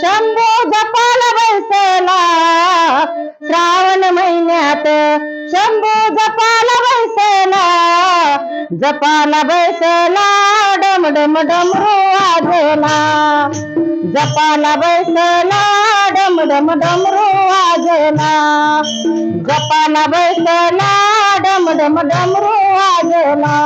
शंभू जपाला बैसला. श्रावण महिन्यात शंभू जपाला बैसला. जपाला बैसला डम डम डमरू वाजला जपाला बैसला डम डम डमरू वाजला जपाला बैसला डम डम डमरू वाजला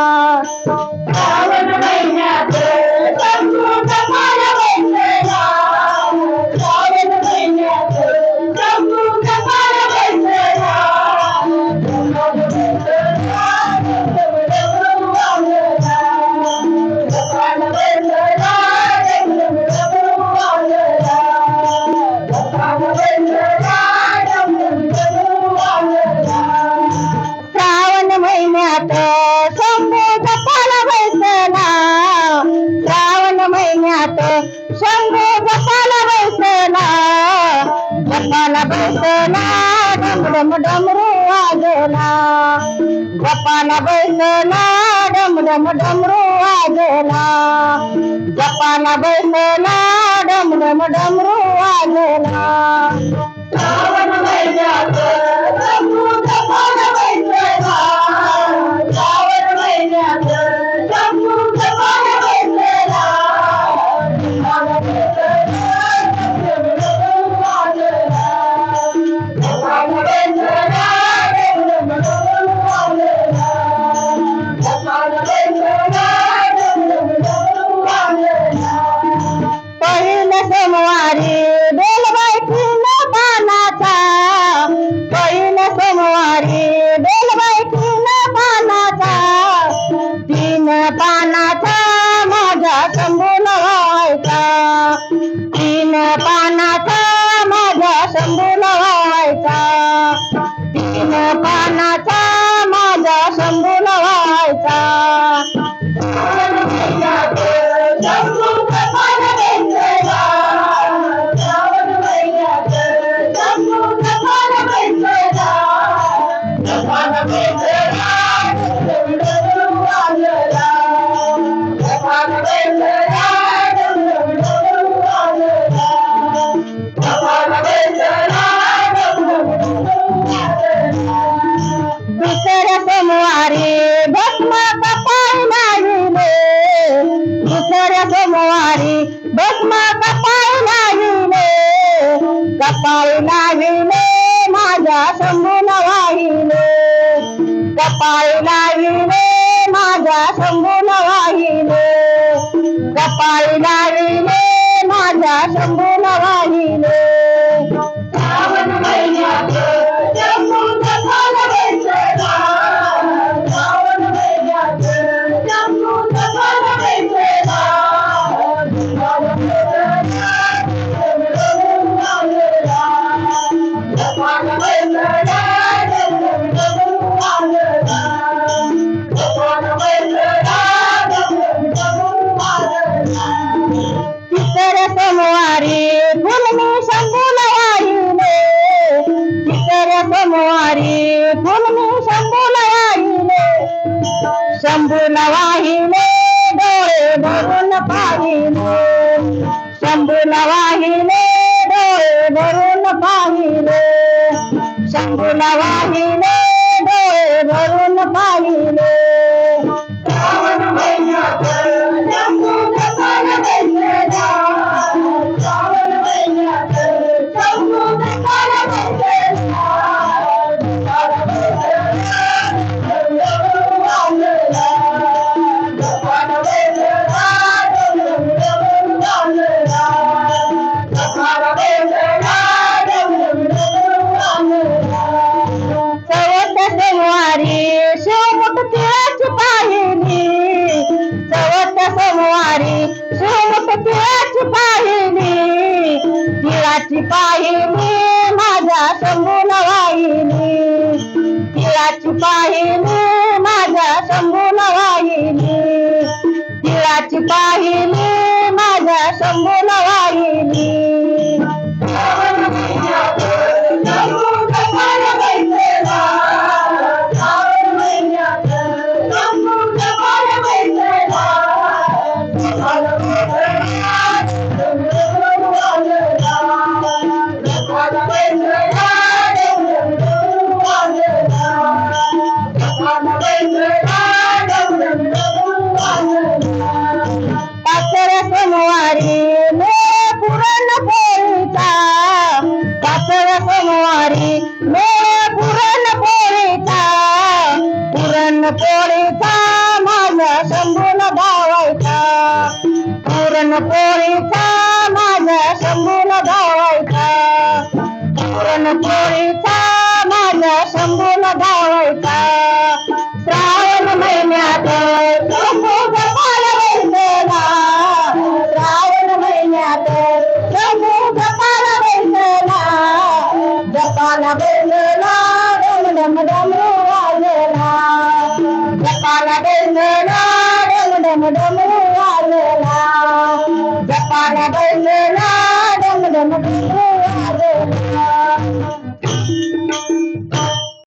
महिन्यात शंभू जपाला बैसला जपाला बैसला डम डम डमरू वाजला जपाला बैसला डम डम डमरू वाजला जपाला बैसला डम डम सोमवारी बेलबाई तीन पानाचा. पहिल्या सोमवारी बेलबाई तीन पानाचा. तीन पानाचा माझा शंभून व्हायचा. तीन पानाचा माझा शंभून व्हायचा. तीन पानाचा माझा शंभून व्हायचा. कपाळ नाविले माझ्या शंभून वाहिले. कपाळ नाविले माझ्या शंभून वाहिले. कपाळ नाविले माझ्या शंभून वाहिले. सोमवारी फुलमी शंभूला वाहिले शिखर सोमवारी फुलमी शंभूला वाहिले शंभू वाहिले डोळे भरून पाहिले. शंभू वाहिले डोळे भरून पाहिले. शंभू वाहिले डोळे भरून पाहिले. तिळाची पाहिली पोळीचा माझ्या शंभून धावायचा. पुरण पोळीचा माझ्या शंभून धावायचा. पुरण पोळीचा माझ्या शंभून धावायचा. श्रावण महिन्यात श्रावण महिन्यात जपाला बैठला Thank you.